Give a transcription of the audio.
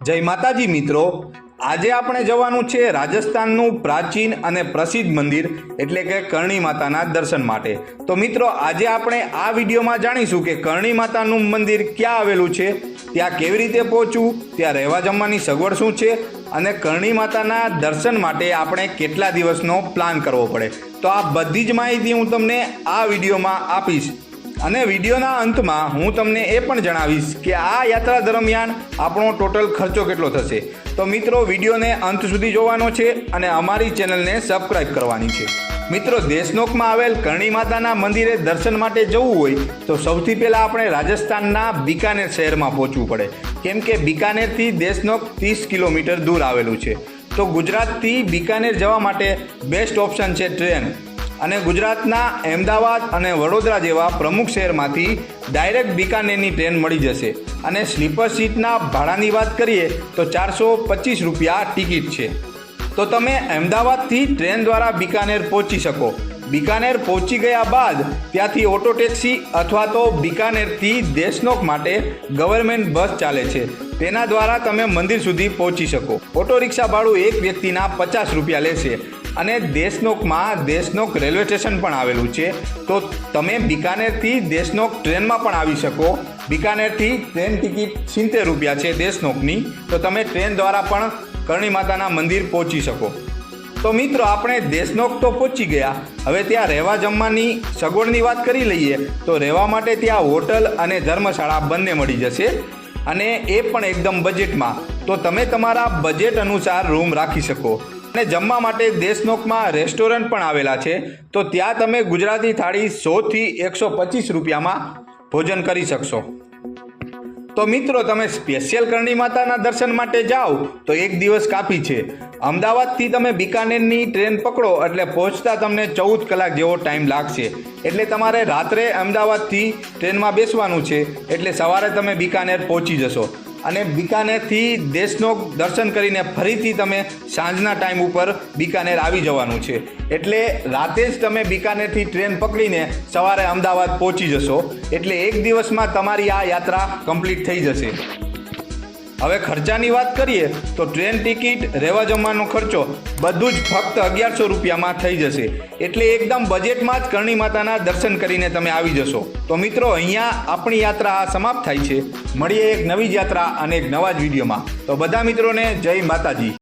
જય માતાજી મિત્રો. આજે આપણે જવાનું છે રાજસ્થાનનું પ્રાચીન અને પ્રસિદ્ધ મંદિર, એટલે કે કરણી માતાના દર્શન માટે. તો મિત્રો, આજે આપણે આ વિડીયોમાં જાણીશું કે કરણી માતાનું મંદિર ક્યાં આવેલું છે, ત્યાં કેવી રીતે પહોંચવું, ત્યાં રહેવા જમવાની સગવડ શું છે, અને કરણી માતાના દર્શન માટે આપણે કેટલા દિવસનો પ્લાન કરવો પડે. તો આ બધી જ માહિતી હું તમને આ વિડીયોમાં આપીશ. અને વિડીયોના અંતમાં હું તમને એ પણ જણાવીશ કે આ યાત્રા દરમિયાન આપણો ટોટલ ખર્ચો કેટલો થશે. તો મિત્રો, વિડીયોને અંત સુધી જોવાનો છે અને અમારી ચેનલને સબસ્ક્રાઇબ કરવાની છે. મિત્રો, દેશનોકમાં આવેલ કરણી માતાના મંદિરે દર્શન માટે જવું હોય, તો સૌથી પહેલાં આપણે રાજસ્થાનના બિકાનેર શહેરમાં પહોંચવું પડે. કેમ કે બિકાનેરથી દેશનોક ત્રીસ કિલોમીટર દૂર આવેલું છે. તો ગુજરાતથી બિકાનેર જવા માટે બેસ્ટ ઓપ્શન છે ટ્રેન અને ગુજરાતના અમદાવાદ અને વડોદરા જેવા પ્રમુખ શહેરમાંથી ડાયરેક્ટ બિકાનેરની ટ્રેન મળી જશે. અને સ્લીપર સીટના ભાડાની વાત કરીએ તો ચારસો પચીસ રૂપિયા ટિકિટ છે. તો તમે અમદાવાદથી ટ્રેન દ્વારા બિકાનેર પહોંચી શકો. બિકાનેર પહોંચી ગયા બાદ ત્યાંથી ઓટો ટેક્સી અથવા તો બિકાનેરથી દેશનોક માટે ગવર્મેન્ટ બસ ચાલે છે. તેના દ્વારા તમે મંદિર સુધી પહોંચી શકો. ઓટો રિક્ષા ભાડું એક વ્યક્તિના પચાસ રૂપિયા લેશે. અને દેશનોકમાં દેશનોક રેલવે સ્ટેશન પણ આવેલું છે. તો તમે બિકાનેરથી દેશનોક ટ્રેનમાં પણ આવી શકો. બિકાનેરથી ટ્રેન ટિકિટ સિત્તેર રૂપિયા છે દેશનોકની. તો તમે ટ્રેન દ્વારા પણ કરણી માતાના મંદિર પહોંચી શકો. તો મિત્રો, આપણે દેશનોક તો પહોંચી ગયા. હવે ત્યાં રહેવા જમવાની સગવડની વાત કરી લઈએ, તો રહેવા માટે ત્યાં હોટલ અને ધર્મશાળા બંને મળી જશે. અને એ પણ એકદમ બજેટમાં. તો તમે તમારા બજેટ અનુસાર રૂમ રાખી શકો. અને જમવા માટે દેશનોકમાં રેસ્ટોરન્ટ પણ આવેલા છે. તો ત્યાં તમે ગુજરાતી થાળી સોથી એકસો પચીસ રૂપિયામાં ભોજન કરી શકશો. તો મિત્રો, તમે સ્પેશિયલ કરણી માતાના દર્શન માટે જાઓ તો એક દિવસ કાફી છે. અમદાવાદથી તમે બિકાનેરની ટ્રેન પકડો એટલે પહોંચતા તમને ચૌદ કલાક જેવો ટાઈમ લાગશે. એટલે તમારે રાત્રે અમદાવાદથી ટ્રેનમાં બેસવાનું છે. એટલે સવારે તમે બિકાનેર પહોંચી જશો. અને બિકાનેરથી દેશનો દર્શન કરીને ફરીથી તમે સાંજના ટાઈમ ઉપર બિકાનેર આવી જવાનું છે. એટલે રાતે જ તમે બિકાનેરથી ટ્રેન પકડીને સવારે અમદાવાદ પહોંચી જશો. એટલે એક દિવસમાં તમારી આ યાત્રા કમ્પ્લીટ થઈ જશે. હવે ખર્ચાની વાત કરીએ તો ટ્રેન ટિકિટ, રહેવા જમવાનો ખર્ચો બધું જ ફક્ત અગિયારસો રૂપિયામાં થઈ જશે. એટલે એકદમ બજેટમાં જ કરણી માતાના દર્શન કરીને તમે આવી જશો. તો મિત્રો, અહીંયા આપણી યાત્રા આ સમાપ્ત થાય છે. મળીએ એક નવી જ યાત્રા અને એક નવા જ વિડીયોમાં. તો બધા મિત્રોને જય માતાજી.